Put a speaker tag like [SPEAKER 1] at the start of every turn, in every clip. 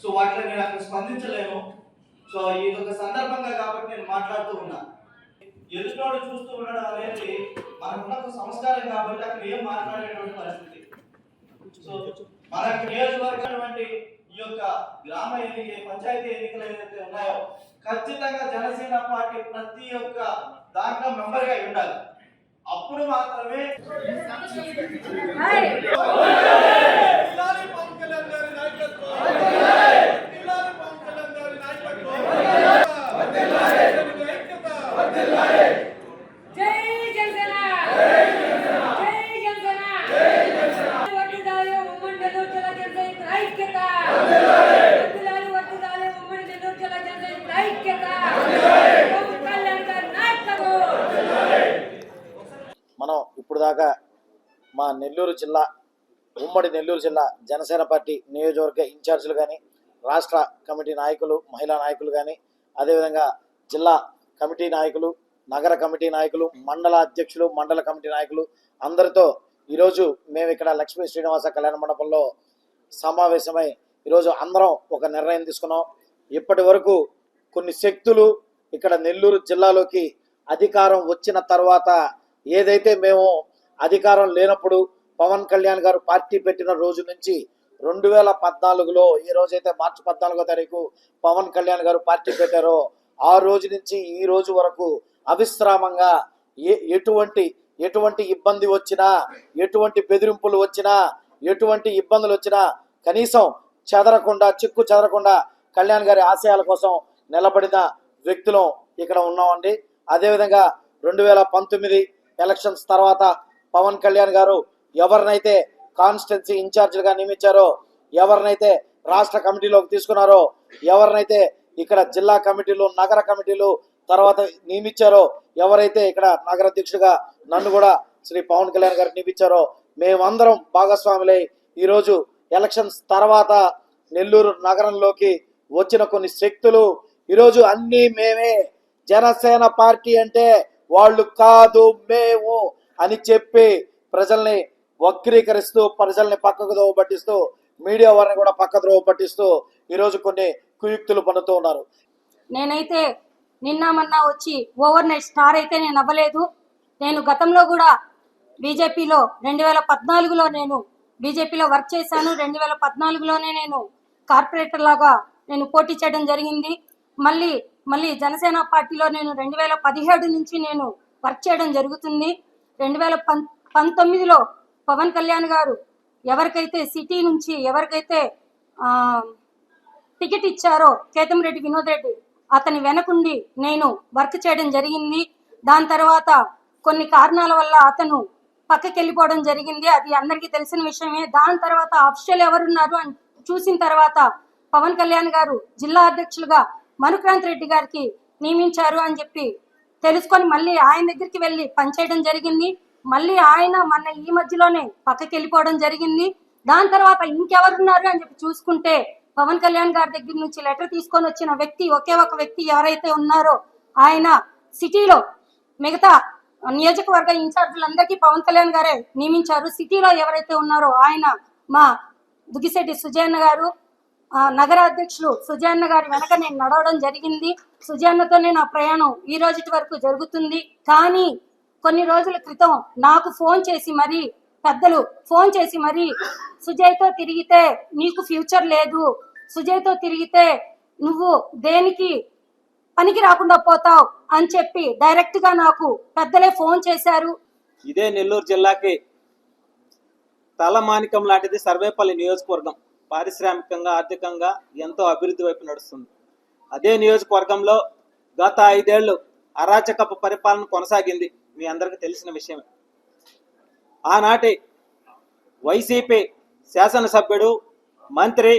[SPEAKER 1] So వాటిలో నేను అక్కడ స్పందించలేను. సో ఇది ఒక సందర్భంగా కాబట్టి నేను మాట్లాడుతూ ఉన్నా. ఎదుటోడు చూస్తూ ఉండడం అనేది మనకున్న సంస్కారం కాబట్టి అక్కడ ఏం మాట్లాడేటువంటి పరిస్థితి? సో మనకు నియోజకవర్గం ఈ యొక్క గ్రామ ఎన్నిక పంచాయతీ ఎన్నికలు ఏదైతే ఉన్నాయో ఖచ్చితంగా జనసేన పార్టీ ప్రతి ఒక్క దాంట్లో మెంబర్గా ఉండాలి. అప్పుడు మాత్రమే
[SPEAKER 2] జిల్లాని పవన్ కళ్యాణ్ గారి నాయకత్వం జిల్లాని పవన్ కళ్యాణ్ గారి నాయకత్వం జనసేనకు ఐక్యత
[SPEAKER 3] జై జనసేన జై జనసేన జై జనసేన వడ్డీదారి ఉమ్మడి నెల్లూరు జిల్లా జనసేన ఐక్యత వడ్డీదారి వడ్డీదారి ఉమ్మడి నెల్లూరు జిల్లా జనసేన ఐక్యత పవన్ కళ్యాణ్ గారి నాయకత్వం
[SPEAKER 4] మనం ఇప్పుడు దాకా మా నెల్లూరు జిల్లా ఉమ్మడి నెల్లూరు జిల్లా జనసేన పార్టీ నియోజకవర్గ ఇన్ఛార్జీలు కానీ రాష్ట్ర కమిటీ నాయకులు మహిళా నాయకులు కానీ అదేవిధంగా జిల్లా కమిటీ నాయకులు నగర కమిటీ నాయకులు మండల అధ్యక్షులు మండల కమిటీ నాయకులు అందరితో ఈరోజు మేము ఇక్కడ లక్ష్మీ శ్రీనివాస కళ్యాణ మండపంలో సమావేశమై ఈరోజు అందరం ఒక నిర్ణయం తీసుకున్నాం. ఇప్పటి వరకు కొన్ని శక్తులు ఇక్కడ నెల్లూరు జిల్లాలోకి అధికారం వచ్చిన తర్వాత ఏదైతే మేము అధికారం లేనప్పుడు పవన్ కళ్యాణ్ గారు పార్టీ పెట్టిన రోజు నుంచి రెండు వేల పద్నాలుగులో ఈ రోజైతే మార్చి పద్నాలుగో తారీఖు పవన్ కళ్యాణ్ గారు పార్టీ పెట్టారో ఆ రోజు నుంచి ఈ రోజు వరకు అవిశ్రామంగా ఏ ఎటువంటి ఎటువంటి ఇబ్బంది వచ్చినా ఎటువంటి బెదిరింపులు వచ్చినా ఎటువంటి ఇబ్బందులు వచ్చినా కనీసం చెదరకుండా చిక్కు చెదరకుండా కళ్యాణ్ గారి ఆశయాల కోసం నిలబడిన వ్యక్తులం ఇక్కడ ఉన్నామండి. అదేవిధంగా రెండు వేల పంతొమ్మిది ఎలక్షన్స్ తర్వాత పవన్ కళ్యాణ్ గారు ఎవరినైతే కాన్స్టిట్యున్సీ ఇన్ఛార్జిగా నియమించారో ఎవరినైతే రాష్ట్ర కమిటీలోకి తీసుకున్నారో ఎవరినైతే ఇక్కడ జిల్లా కమిటీలు నగర కమిటీలు తర్వాత నియమించారో ఎవరైతే ఇక్కడ నగర అధ్యక్షుడిగా నన్ను కూడా శ్రీ పవన్ కళ్యాణ్ గారు నియమించారో మేమందరం భాగస్వాములై ఈరోజు ఎలక్షన్స్ తర్వాత నెల్లూరు నగరంలోకి వచ్చిన కొన్ని శక్తులు. ఈరోజు అన్నీ మేమే. జనసేన పార్టీ అంటే వాళ్ళు కాదు మేము. అని చెప్పి ప్రజల్ని వక్రీకరిస్తూ ప్రజల్ని పక్కకు దోవ పట్టిస్తూ మీడియా వారిని కూడా పక్క ద్రోవ పట్టిస్తూ ఈరోజు కొన్ని కుయుక్తులు పన్నుతూ ఉన్నారు.
[SPEAKER 3] నేనైతే నిన్న మొన్న వచ్చి ఓవర్ నైట్ స్టార్ అయితే నేను అవ్వలేదు. నేను గతంలో కూడా బీజేపీలో రెండు వేల పద్నాలుగులో నేను బీజేపీలో వర్క్ చేశాను. రెండు వేల పద్నాలుగులోనే నేను కార్పొరేటర్ లాగా నేను పోటీ చేయడం జరిగింది. మళ్ళీ మళ్ళీ జనసేన పార్టీలో నేను రెండు వేల పదిహేడు నుంచి నేను వర్క్ చేయడం జరుగుతుంది. రెండు వేల పం పంతొమ్మిదిలో పవన్ కళ్యాణ్ గారు ఎవరికైతే సిటీ నుంచి ఎవరికైతే టికెట్ ఇచ్చారో కేతంరెడ్డి వినోద్ రెడ్డి అతని వెనకుండి నేను వర్క్ చేయడం జరిగింది. దాని తర్వాత కొన్ని కారణాల వల్ల అతను పక్కకి వెళ్ళిపోవడం జరిగింది. అది అందరికీ తెలిసిన విషయమే. దాని తర్వాత అఫిషియల్ ఎవరున్నారు అని చూసిన తర్వాత పవన్ కళ్యాణ్ గారు జిల్లా అధ్యక్షులుగా మనుక్రాంత్ రెడ్డి గారికి నియమించారు అని చెప్పి తెలుసుకొని మళ్ళీ ఆయన దగ్గరికి వెళ్ళి పనిచేయడం జరిగింది. మళ్ళీ ఆయన మన ఈ మధ్యలోనే పక్కకి వెళ్ళిపోవడం జరిగింది. దాని తర్వాత ఇంకెవరున్నారు అని చెప్పి చూసుకుంటే పవన్ కళ్యాణ్ గారి దగ్గర నుంచి లెటర్ తీసుకొని వచ్చిన వ్యక్తి ఒకే ఒక వ్యక్తి ఎవరైతే ఉన్నారో ఆయన సిటీలో మిగతా నియోజకవర్గ ఇన్ఛార్జీలందరికీ పవన్ కళ్యాణ్ గారే నియమించారు. సిటీలో ఎవరైతే ఉన్నారో ఆయన మా దుగిశెట్టి సుజయన్న గారు నగర అధ్యక్షులు సుజయన్న గారి వెనక నేను నడవడం జరిగింది. సుజాన్నతోనే నా ప్రయాణం ఈ రోజుటి వరకు జరుగుతుంది. కానీ కొన్ని రోజుల క్రితం నాకు ఫోన్ చేసి మరి పెద్దలు ఫోన్ చేసి మరి సుజయ్తో తిరిగితే నీకు ఫ్యూచర్ లేదు. సుజయ్తో తిరిగితే నువ్వు దేనికి పనికి రాకుండా పోతావు అని చెప్పి డైరెక్ట్గా నాకు పెద్దలే ఫోన్ చేశారు.
[SPEAKER 5] ఇదే నెల్లూరు జిల్లాకి తలమానికం లాంటిది సర్వేపల్లి నియోజకవర్గం. పారిశ్రామికంగా ఆర్థికంగా ఎంతో అభివృద్ధి వైపు నడుస్తుంది. అదే నియోజకవర్గంలో గత ఐదేళ్ళు అరాచకపు పరిపాలన కొనసాగింది. మీ అందరికీ తెలిసిన విషయమే. ఆనాటి వైసీపీ శాసనసభ్యుడు మంత్రి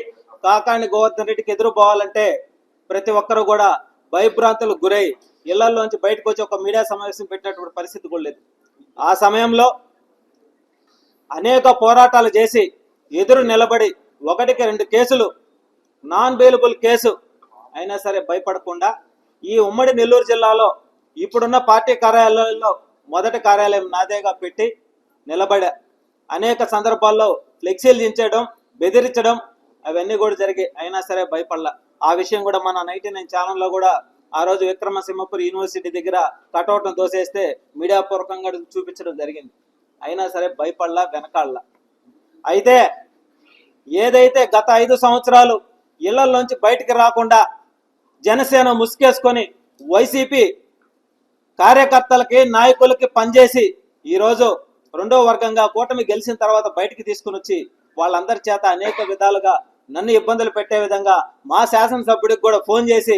[SPEAKER 5] కాకాణి గోవర్ధన్ రెడ్డికి ఎదురుపోవాలంటే ప్రతి ఒక్కరు కూడా భయభ్రాంతులకు గురై ఇళ్ళలోంచి బయటకు వచ్చి ఒక మీడియా సమావేశం పెట్టినటువంటి పరిస్థితి కూడా లేదు. ఆ సమయంలో అనేక పోరాటాలు చేసి ఎదురు నిలబడి ఒకటికి రెండు కేసులు నాన్ బెయిలబుల్ కేసు అయినా సరే భయపడకుండా ఈ ఉమ్మడి నెల్లూరు జిల్లాలో ఇప్పుడున్న పార్టీ కార్యాలయాల్లో మొదటి కార్యాలయం నాదేగా పెట్టి నిలబడే అనేక సందర్భాల్లో ఫ్లెక్సీలు దించడం బెదిరించడం అవన్నీ కూడా జరిగి అయినా సరే భయపడలా. ఆ విషయం కూడా మన నైన్టీ నైన్ ఛానల్లో కూడా ఆ రోజు విక్రమసింహపురి యూనివర్సిటీ దగ్గర కటౌట్ను దోసేస్తే మీడియా పూర్వకంగా చూపించడం జరిగింది. అయినా సరే భయపడలా వెనకాడలా. అయితే ఏదైతే గత ఐదు సంవత్సరాలు ఇళ్ళలోంచి బయటికి రాకుండా జనసేన ముసుకేసుకొని వైసీపీ కార్యకర్తలకి నాయకులకి పనిచేసి ఈరోజు రెండో వర్గంగా కూటమి గెలిచిన తర్వాత బయటికి తీసుకుని వచ్చి వాళ్ళందరి చేత అనేక విధాలుగా నన్ను ఇబ్బందులు పెట్టే విధంగా మా శాసనసభ్యుడికి కూడా ఫోన్ చేసి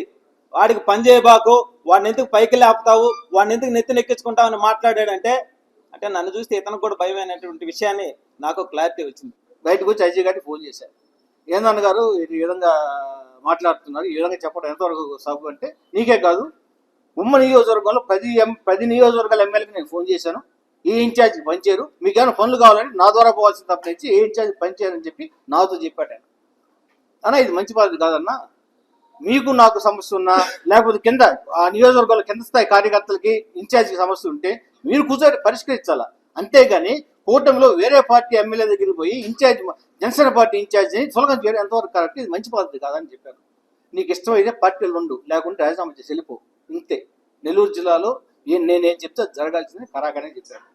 [SPEAKER 5] వాడికి పనిచేయబాకు వాడిని ఎందుకు పైకి లేపుతావు వాడిని ఎందుకు నెత్తి నెక్కించుకుంటావు అని మాట్లాడాడంటే అంటే నన్ను చూస్తే ఇతనికి కూడా భయమైనటువంటి విషయాన్ని నాకు క్లారిటీ వచ్చింది.
[SPEAKER 6] బయటకు వచ్చి అజయ్ గారికి ఫోన్ చేశారు. ఏందన్న గారు ఇది ఈ విధంగా మాట్లాడుతున్నారు ఈ విధంగా చెప్పడం ఎంతవరకు సబ్ అంటే నీకే కాదు ఉమ్మ నియోజకవర్గంలో పది ఎం పది నియోజకవర్గాల ఎమ్మెల్యేకి నేను ఫోన్ చేశాను. ఈ ఇన్ఛార్జ్ పనిచేయరు. మీకు ఏమైనా పనులు కావాలని నా ద్వారా పోవాల్సిన తప్పనిచ్చి ఏ ఇన్ఛార్జ్ పనిచేయరని చెప్పి నాతో చెప్పాడు ఆయన. అన్న ఇది మంచి పద్ధతి కాదన్నా మీకు నాకు సమస్య ఉన్నా లేకపోతే కింద ఆ నియోజకవర్గాల కింద స్థాయి కార్యకర్తలకి ఇన్ఛార్జ్కి సమస్య ఉంటే మీరు కూర్చొని పరిష్కరించాలా? అంతేగాని కూటమిలో వేరే పార్టీ ఎమ్మెల్యే దగ్గరికి పోయి ఇన్ఛార్జ్ జనసేన పార్టీ ఇన్ఛార్జిని సులభం చేయడం ఎంతవరకు కరెక్ట్ ఇది మంచి పద్ధతి కాదని చెప్పారు. నీకు ఇష్టమైతే పార్టీలు ఉండు లేకుంటే రాజీనామా చేసి వెళ్ళిపో. ఇంతే. నెల్లూరు జిల్లాలో ఏ- నేనేం చెప్తే జరగాల్సింది కరాకనే చెప్పాను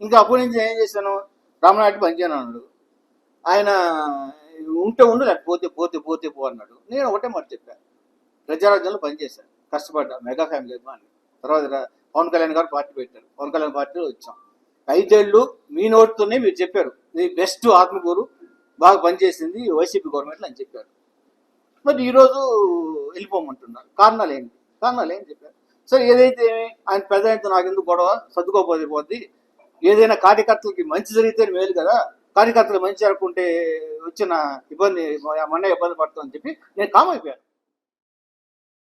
[SPEAKER 6] ఇంకా అప్పటి నుంచి ఏం చేశాను? రామనాయుడు పనిచేయను అన్నాడు. ఆయన ఉంటే ఉండు లేకపోతే పోతే పోతే పో అన్నాడు. నేను ఒకటే మాట చెప్పాను ప్రజారాజ్యంలో పనిచేశాను. కష్టపడ్డా. మెగా ఫ్యామిలీ అని తర్వాత పవన్ కళ్యాణ్ గారు పార్టీ పెట్టారు. పవన్ కళ్యాణ్ పార్టీలో వచ్చాం. ఐదేళ్ళు మీ నోటితోనే మీరు చెప్పారు. ఇది బెస్ట్ ఆత్మకూరు బాగా పనిచేసింది వైసీపీ గవర్నమెంట్లో అని చెప్పారు. మరి ఈరోజు వెళ్ళిపోమంటున్నారు. కారణాలు ఏంటి? కారణాలు ఏంటి చెప్పారు? సరే ఏదైతే ఆయన పెద్ద అయితే నాకు ఎందుకు గొడవ? సర్దుకోపోతే పోద్ది. ఏదైనా కార్యకర్తలకి మంచి జరిగితే మేలు కదా. కార్యకర్తలు మంచి జరగకుంటే వచ్చిన ఇబ్బంది మన ఇబ్బంది పడుతుందని చెప్పి నేను కామ్ అయిపోయాను.